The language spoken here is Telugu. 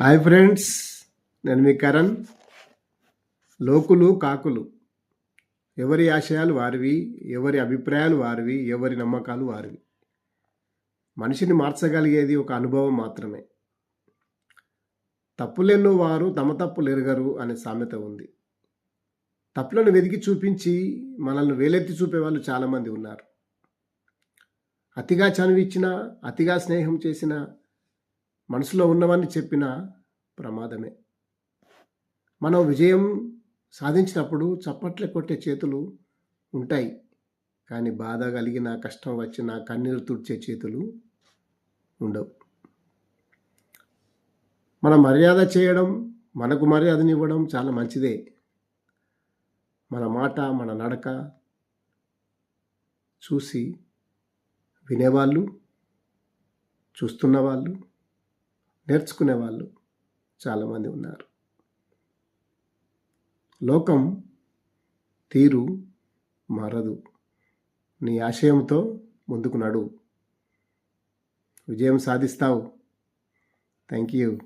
హాయ్ ఫ్రెండ్స్ నేను మీ కరణ్. లోకులు కాకులు. ఎవరి ఆశయాలు వారివి ఎవరి అభిప్రాయాలు వారివి ఎవరి నమ్మకాలు వారివి. మనిషిని మార్చగలిగేది ఒక అనుభవం మాత్రమే. తప్పులెన్నో వారు తమ తప్పులు ఎరగరు అనే సామెత ఉంది. తప్పులను వెతికి చూపించి మనల్ని వేలెత్తి చూపే వాళ్ళు చాలామంది ఉన్నారు. అతిగా చనువిచ్చిన అతిగా స్నేహం చేసిన మనసులో ఉన్నవన్నీ చెప్పిన ప్రమాదమే. మనం విజయం సాధించినప్పుడు చప్పట్లు కొట్టే చేతులు ఉంటాయి. కానీ బాధ కలిగిన కష్టం వచ్చిన కన్నీరు తుడిచే చేతులు ఉండవు. మన మర్యాద చేయడం మనకు మర్యాదనివ్వడం చాలా మంచిదే. మన మాట మన నడక చూసి వినేవాళ్ళు చూస్తున్న వాళ్ళు నేర్చుకునే వాళ్ళు చాలామంది ఉన్నారు. లోకం తీరు మారదు. నీ ఆశయంతో ముందుకు నడు. విజయం సాధిస్తావు. Thank you